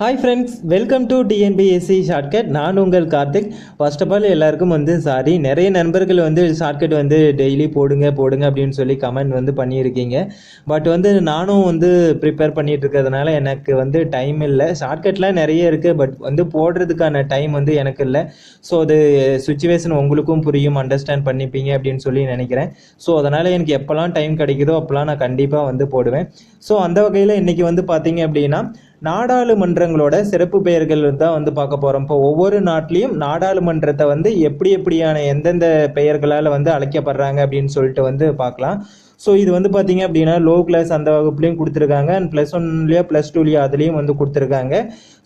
Hi friends welcome to TNPSC shortcut நான் உங்கள் Karthik. First of all எல்லாருக்கும் வந்து சாரி நிறைய நண்பர்கள் வந்து ஷார்ட்கட் வந்து டெய்லி போடுங்க போடுங்க அப்படின்னு சொல்லி கமெண்ட் வந்து பண்ணியிருக்கீங்க. பட் வந்து நானும் வந்து ப்ரிப்பேர் பண்ணிகிட்டு இருக்கிறதுனால எனக்கு வந்து டைம் இல்லை. ஷார்ட்கட்லாம் நிறைய இருக்குது பட் வந்து போடுறதுக்கான டைம் வந்து எனக்கு இல்லை. ஸோ அது சுச்சுவேஷன் உங்களுக்கும் புரியும் அண்டர்ஸ்டாண்ட் பண்ணிப்பீங்க அப்படின்னு சொல்லி நினைக்கிறேன். ஸோ அதனால் எனக்கு எப்போல்லாம் டைம் கிடைக்குதோ அப்போல்லாம் நான் கண்டிப்பாக வந்து போடுவேன். ஸோ அந்த வகையில் இன்றைக்கி வந்து பார்த்தீங்க அப்படின்னா நாடாளுமன்றங்களோட சிறப்பு பெயர்கள் தான் வந்து பார்க்க போகிறோம் இப்போ ஒவ்வொரு நாட்டிலையும் நாடாளுமன்றத்தை வந்து எப்படி எப்படியான எந்தெந்த பெயர்களால் வந்து அழைக்கப்படுறாங்க அப்படின்னு சொல்லிட்டு வந்து பார்க்கலாம். ஸோ இது வந்து பார்த்தீங்க அப்படின்னா லோ கிளாஸ் அந்த வகுப்புலையும் கொடுத்துருக்காங்க. அண்ட் ப்ளஸ் ஒன்லேயோ ப்ளஸ் டூலையோ அதுலேயும் வந்து கொடுத்துருக்காங்க.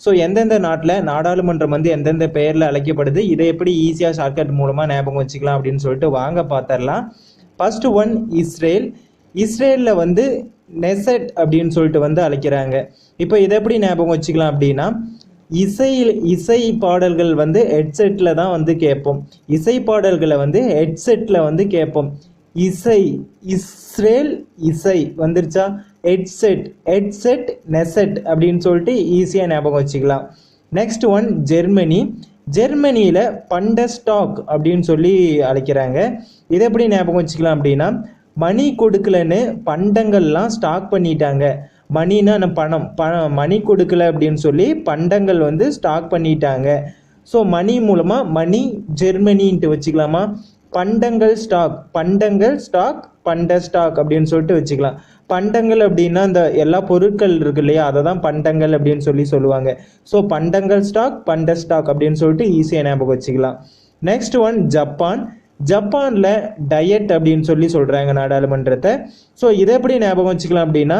ஸோ எந்தெந்த நாட்டில் நாடாளுமன்றம் வந்து எந்தெந்த பெயரில் அழைக்கப்படுது இதை எப்படி ஈஸியாக ஷார்ட்கட் மூலமாக ஞாபகம் வச்சுக்கலாம் அப்படின்னு சொல்லிட்டு வாங்க பார்த்துடலாம். ஃபர்ஸ்ட் ஒன் இஸ்ரேல் இஸ்ரேலில் வந்து நெசட் அப்படின்னு சொல்லிட்டு வந்து அழைக்கிறாங்க. இப்போ இதை எப்படி ஞாபகம் வச்சுக்கலாம் அப்படின்னா இசையில் இசை பாடல்கள் வந்து ஹெட்செட்டில் தான் வந்து கேட்போம். இசை பாடல்களை வந்து ஹெட்செட்டில் வந்து கேட்போம். இசை இஸ்ரேல் இசை வந்துருச்சா? ஹெட்செட் ஹெட்செட் நெசட் அப்படின்னு சொல்லிட்டு ஈஸியாக ஞாபகம் வச்சுக்கலாம். Next one Germany. ஜெர்மனியில் பண்டஸ்டாக் அப்படின்னு சொல்லி அழைக்கிறாங்க. இதை எப்படி ஞாபகம் வச்சுக்கலாம் அப்படின்னா மணி கொடுக்கலன்னு பண்டங்கள்லாம் ஸ்டாக் பண்ணிட்டாங்க. மணினா நம்ம பணம்? பணம் மணி கொடுக்கல அப்படின்னு சொல்லி பண்டங்கள் வந்து ஸ்டாக் பண்ணிட்டாங்க. ஸோ மணி மூலமாக மணி ஜெர்மனின்ட்டு வச்சுக்கலாமா? பண்டங்கள் ஸ்டாக் பண்டங்கள் ஸ்டாக் பண்ட ஸ்டாக் அப்படின்னு சொல்லிட்டு வச்சுக்கலாம். பண்டங்கள் அப்படின்னா இந்த எல்லா பொருட்கள் இருக்கு இல்லையா? அதை தான் பண்டங்கள் அப்படின்னு சொல்லி சொல்லுவாங்க. ஸோ பண்டங்கள் ஸ்டாக் பண்ட ஸ்டாக் அப்படின்னு சொல்லிட்டு ஈஸியாக ஞாபகம் வச்சுக்கலாம். நெக்ஸ்ட் ஒன் ஜப்பான் ஜப்பானில் டயட் அப்படின்னு சொல்லி சொல்கிறாங்க நாடாளுமன்றத்தை. ஸோ இதை எப்படி ஞாபகம் வச்சுக்கலாம் அப்படின்னா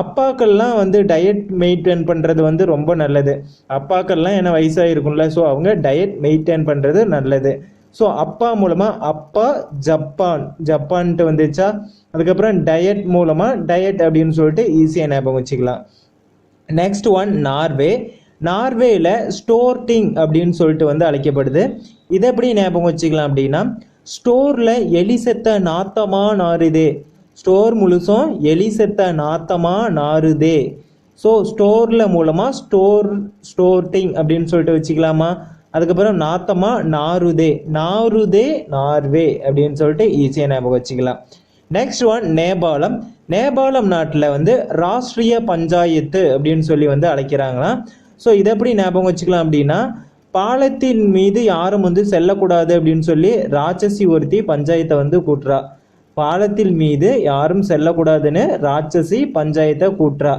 அப்பாக்கள்லாம் வந்து டயட் மெயின்டைன் பண்ணுறது வந்து ரொம்ப நல்லது. அப்பாக்கள்லாம் என்ன வயசாக இருக்கும்ல ஸோ அவங்க டயட் மெயின்டைன் பண்ணுறது நல்லது. ஸோ அப்பா மூலமாக அப்பா ஜப்பான். ஜப்பான்ட்டு வந்துச்சா? அதுக்கப்புறம் டயட் மூலமாக டயட் அப்படின்னு சொல்லிட்டு ஈஸியாக ஞாபகம் வச்சுக்கலாம். நெக்ஸ்ட் ஒன் நார்வே நார்வேயில் ஸ்டோர்டிங் அப்படின்னு சொல்லிட்டு வந்து அழைக்கப்படுது. இதை எப்படி ஞாபகம் வச்சுக்கலாம் அப்படின்னா ஸ்டோரில் எலி செத்த நாத்தமாக நாறுதே. ஸ்டோர் முழுசும் எலி செத்த நாத்தமாக நாறுதே. ஸோ ஸ்டோரில் மூலமாக ஸ்டோர் ஸ்டோர்டிங் அப்படின்னு சொல்லிட்டு வச்சுக்கலாமா? அதுக்கப்புறம் நாத்தமாக நாருதே நாருதே நார்வே அப்படின்னு சொல்லிட்டு ஈஸியாக ஞாபகம் வச்சுக்கலாம். நெக்ஸ்ட் ஒன் நேபாளம். நேபாளம் நாட்டில் வந்து ராஷ்ட்ரிய பஞ்சாயத்து அப்படின்னு சொல்லி வந்து அழைக்கிறாங்களாம். ஸோ இதை எப்படி ஞாபகம் வச்சுக்கலாம் அப்படின்னா பாலத்தின் மீது யாரும் வந்து செல்லக்கூடாது அப்படின்னு சொல்லி ராட்சசி ஒருத்தி பஞ்சாயத்தை வந்து கூட்டுறா. பாலத்தின் மீது யாரும் செல்லக்கூடாதுன்னு ராட்சசி பஞ்சாயத்தை கூட்டுறா.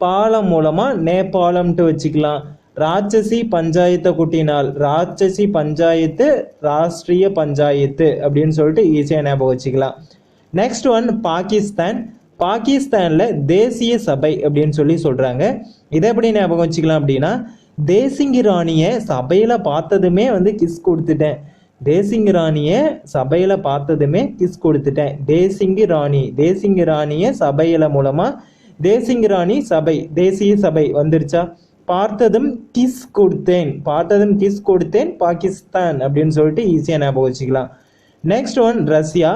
பாலம் மூலமாக நேபாளம்ட்டு வச்சுக்கலாம். ராட்சசி பஞ்சாயத்தை கூட்டினால் ராட்சசி பஞ்சாயத்து ராஷ்ட்ரிய பஞ்சாயத்து அப்படின்னு சொல்லிட்டு ஈஸியாக ஞாபகம் வச்சுக்கலாம். Next one Pakistan. பாகிஸ்தானில் தேசிய சபை அப்படின்னு சொல்லி சொல்கிறாங்க இதை எப்படி ஞாபகம் வச்சுக்கலாம் அப்படின்னா தேசிங்கி ராணியை சபையில் பார்த்ததுமே வந்து கிஸ் கொடுத்துட்டேன். தேசிங்கி ராணியை சபையில் பார்த்ததுமே கிஸ் கொடுத்துட்டேன். தேசிங்கி ராணி தேசிங்கி ராணியை சபையில் மூலமாக தேசிங்கி ராணி சபை தேசிய சபை வந்துருச்சா? பார்த்ததும் கிஸ் கொடுத்தேன். பார்த்ததும் கிஸ் கொடுத்தேன் பாகிஸ்தான் அப்படின்னு சொல்லிட்டு ஈஸியாக ஞாபகம் வச்சுக்கலாம். Next one Russia.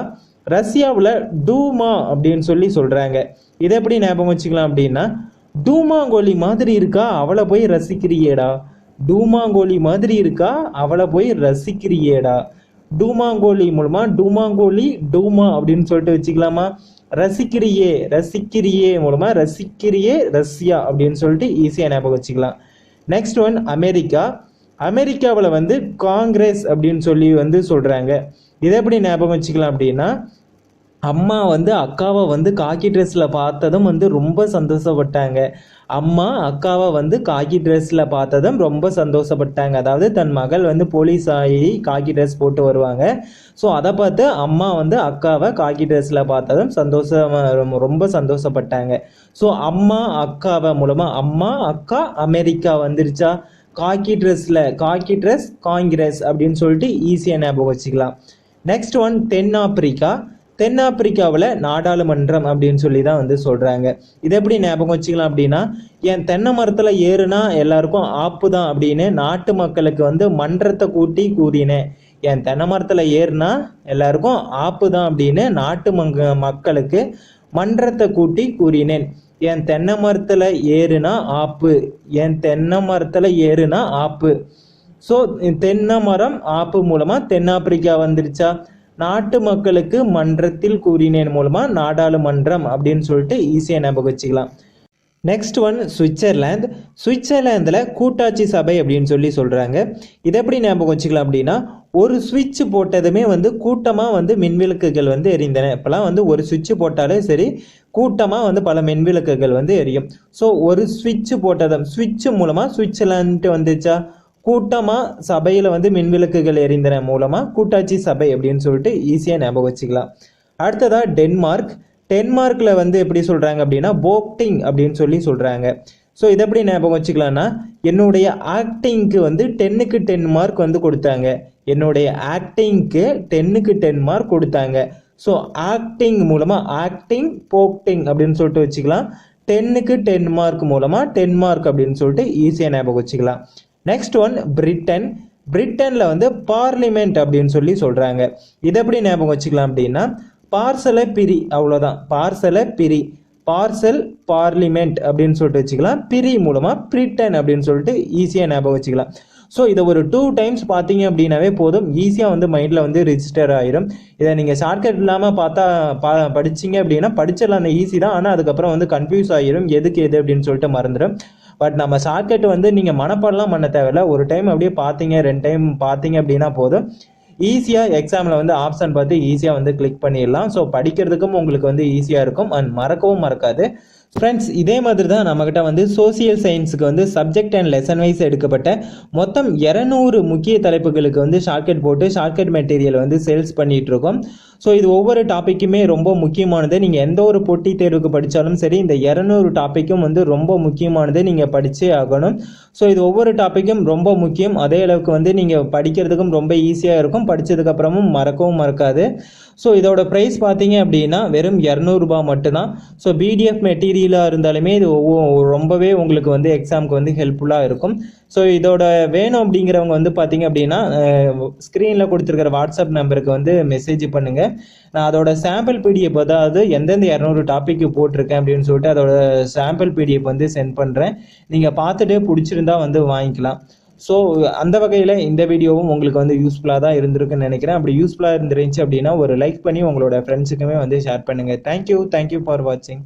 ரஷ்யாவில் டூமா அப்படின்னு சொல்லி சொல்கிறாங்க இதை எப்படி ஞாபகம் வச்சுக்கலாம் அப்படின்னா டூமாங்கோலி மாதிரி இருக்கா? அவளை போய் ரசிக்கிறியேடா. டூமாங்கோலி மாதிரி இருக்கா? அவளை போய் ரசிக்கிறியேடா. டூமாங்கோலி மூலமா டூமாங்கோலி டூமா அப்படின்னு சொல்லிட்டு வச்சுக்கலாமா? ரசிக்கிறியே ரசிக்கிறியே மூலமா ரசிக்கிறியே ரஷ்யா அப்படின்னு சொல்லிட்டு ஈஸியாக ஞாபகம் வச்சுக்கலாம். Next one America. அமெரிக்காவில் வந்து காங்கிரஸ் அப்படின்னு சொல்லி வந்து சொல்கிறாங்க இதை எப்படி ஞாபகம் வச்சுக்கலாம் அப்படின்னா அம்மா வந்து அக்காவை வந்து காக்கி ட்ரெஸ்ஸில் பார்த்ததும் வந்து ரொம்ப சந்தோஷப்பட்டாங்க. அம்மா அக்காவை வந்து காக்கி ட்ரெஸ்ஸில் பார்த்ததும் ரொம்ப சந்தோஷப்பட்டாங்க. அதாவது தன் மகள் வந்து போலீஸ் ஆகி காக்கி ட்ரெஸ் போட்டு வருவாங்க. ஸோ அதை பார்த்து அம்மா வந்து அக்காவை காக்கி ட்ரெஸ்ஸில் பார்த்ததும் சந்தோஷம் ரொம்ப சந்தோஷப்பட்டாங்க. ஸோ அம்மா அக்காவை மூலமாக அம்மா அக்கா அமெரிக்கா வந்துருச்சா? காக்கி ட்ரெஸ்ஸில் காக்கி ட்ரெஸ் காங்கிரஸ் அப்படின்னு சொல்லிட்டு ஈஸியாக ஞாபகம் வச்சுக்கலாம். நெக்ஸ்ட் ஒன் தென்னாப்பிரிக்கா தென்னாப்பிரிக்காவில் நாடாளுமன்றம் அப்படின்னு சொல்லி தான் வந்து சொல்கிறாங்க இதை எப்படி ஞாபகம் வச்சுக்கலாம் அப்படின்னா என் தென்னை மரத்தில் ஏறுனா எல்லாருக்கும் ஆப்பு தான் அப்படின்னு நாட்டு மக்களுக்கு வந்து மன்றத்தை கூட்டி கூறினேன். என் தென்னை மரத்தில் ஏறுனா எல்லாருக்கும் ஆப்பு தான் அப்படின்னு நாட்டு மங்க மக்களுக்கு மன்றத்தை கூட்டி கூறினேன். என் தென்னை மரத்தில் ஏறுனா ஆப்பு என் தென்னை மரத்தில் ஏறுனா ஆப்பு. ஸோ தென்னை மரம் ஆப்பு மூலமாக தென்னாப்பிரிக்கா வந்துருச்சா? நாட்டு மக்களுக்கு மன்றத்தில் கூறினேன் மூலமாக நாடாளுமன்றம் அப்படின்னு சொல்லிட்டு ஈஸியாக ஞாபகம் வச்சுக்கலாம். நெக்ஸ்ட் ஒன் சுவிட்சர்லாந்து சுவிட்சர்லாந்தில் கூட்டாட்சி சபை அப்படின்னு சொல்லி சொல்கிறாங்க இதை எப்படி ஞாபகம் வச்சுக்கலாம் அப்படின்னா ஒரு சுவிட்ச் போட்டதுமே வந்து கூட்டமாக வந்து மின்விளக்குகள் வந்து எரிந்தன. இப்போலாம் வந்து ஒரு சுவிட்ச் போட்டாலே சரி கூட்டமாக வந்து பல மின்விளக்குகள் வந்து எரியும். ஸோ ஒரு சுவிட்ச் போட்டதும் சுவிட்ச் மூலமாக சுவிட்சர்லாந்துட்டு வந்துச்சா? கூட்டமாக சபையில் வந்து மின்விளக்குகள் எரிந்தன மூலமாக கூட்டாட்சி சபை அப்படின்னு சொல்லிட்டு ஈஸியாக ஞாபகம் வச்சுக்கலாம். அடுத்ததாக டென்மார்க். டென்மார்க்கில் வந்து எப்படி சொல்கிறாங்க அப்படின்னா போக்டிங் அப்படின்னு சொல்லி சொல்கிறாங்க ஸோ இதை எப்படி ஞாபகம் வச்சுக்கலாம்னா என்னுடைய ஆக்டிங்க்கு வந்து டென்னுக்கு டென் மார்க் வந்து கொடுத்தாங்க. என்னுடைய ஆக்டிங்க்கு டென்னுக்கு டென் மார்க் கொடுத்தாங்க. ஸோ ஆக்டிங் மூலமாக ஆக்டிங் போக்டிங் அப்படின்னு சொல்லிட்டு வச்சுக்கலாம். டென்னுக்கு டென் மார்க் மூலமாக டென் மார்க் அப்படின்னு சொல்லிட்டு ஈஸியாக ஞாபகம் வச்சுக்கலாம். நெக்ஸ்ட் ஒன் பிரிட்டன் பிரிட்டனில் வந்து பார்லிமெண்ட் அப்படின்னு சொல்லி சொல்கிறாங்க இதை எப்படி ஞாபகம் வச்சுக்கலாம் அப்படின்னா பார்சலை பிரி அவ்வளோதான் பார்சலை பிரி. பார்சல் பார்லிமெண்ட் அப்படின்னு சொல்லிட்டு வச்சுக்கலாம். பிரி மூலமாக பிரிட்டன் அப்படின்னு சொல்லிட்டு ஈஸியாக ஞாபகம் வச்சுக்கலாம். ஸோ இதை ஒரு டூ டைம்ஸ் பார்த்தீங்க அப்படின்னாவே போதும். ஈஸியாக வந்து மைண்டில் வந்து ரிஜிஸ்டர் ஆயிரும். இதை நீங்கள் ஷார்ட்கட் இல்லாமல் பார்த்தா பா படிச்சிங்க அப்படின்னா படிச்சிடலாம். அந்த ஈஸி தான். ஆனால் அதுக்கப்புறம் வந்து கன்ஃபியூஸ் ஆகிரும் எதுக்கு எது அப்படின்னு சொல்லிட்டு மறந்துடும் பட் நம்ம ஷார்ட்கட் வந்து நீங்கள் மனப்பாடலாம் பண்ண தேவையில்ல. ஒரு டைம் அப்படியே பார்த்தீங்க ரெண்டு டைம் பார்த்தீங்க அப்படின்னா போதும். ஈஸியாக எக்ஸாமில் வந்து ஆப்ஷன் பார்த்து ஈஸியாக வந்து கிளிக் பண்ணிடலாம். ஸோ படிக்கிறதுக்கும் உங்களுக்கு வந்து ஈஸியாக இருக்கும். அண்ட் மறக்கவும் மறக்காது. ஃப்ரெண்ட்ஸ் இதே மாதிரி தான் நம்மக்கிட்ட வந்து சோசியல் சயின்ஸுக்கு வந்து சப்ஜெக்ட் அண்ட் லெசன் வைஸ் எடுக்கப்பட்ட மொத்தம் இரநூறு முக்கிய தலைப்புகளுக்கு வந்து ஷார்ட்கட் போட்டு ஷார்ட்கட் மெட்டீரியல் வந்து சேல்ஸ் பண்ணிகிட்டு இருக்கோம் ஸோ இது ஒவ்வொரு டாப்பிக்குமே ரொம்ப முக்கியமானது. நீங்கள் எந்த ஒரு போட்டித் தேர்வுக்கு படித்தாலும் சரி இந்த இரநூறு டாப்பிக்கும் வந்து ரொம்ப முக்கியமானது நீங்கள் படித்தே ஆகணும். ஸோ இது ஒவ்வொரு டாப்பிக்கும் ரொம்ப முக்கியம். அதே அளவுக்கு வந்து நீங்கள் படிக்கிறதுக்கும் ரொம்ப ஈஸியாக இருக்கும். படித்ததுக்கப்புறமும் மறக்கவும் மறக்காது. ஸோ இதோட ப்ரைஸ் பார்த்தீங்க அப்படின்னா வெறும் இரநூறுபா மட்டும்தான். ஸோ பிடிஎஃப் மெட்டீரியலாக இருந்தாலுமே இது ஒவ்வொ- ரொம்பவே உங்களுக்கு வந்து எக்ஸாமுக்கு வந்து ஹெல்ப்ஃபுல்லாக இருக்கும். ஸோ இதோட வேணும் அப்படிங்கிறவங்க வந்து பார்த்தீங்க அப்படின்னா ஸ்க்ரீனில் கொடுத்துருக்கிற வாட்ஸ்அப் நம்பருக்கு வந்து மெசேஜ் பண்ணுங்கள் நான் அதோட சாம்பிள் பிடிஎஃப் அதாவது எந்தெந்த இரநூறு டாப்பிக்கு போட்டிருக்கேன் அப்படின்னு சொல்லிட்டு அதோட சாம்பிள் பிடிஎஃப் வந்து சென்ட் பண்ணுறேன் நீங்கள் பார்த்துட்டு பிடிச்சிருந்தா வந்து வாங்கிக்கலாம். ஸோ அந்த வகையில் இந்த வீடியோவும் உங்களுக்கு வந்து யூஸ்ஃபுல்லாக தான் இருந்திருக்குன்னு நினைக்கிறேன். அப்படி யூஸ்ஃபுல்லாக இருந்துருந்துச்சு அப்படின்னா ஒரு லைக் பண்ணி உங்களோட ஃப்ரெண்ட்ஸுக்குமே வந்து ஷேர் பண்ணுங்கள் தேங்க்யூ தேங்க்யூ ஃபார் வாட்சிங்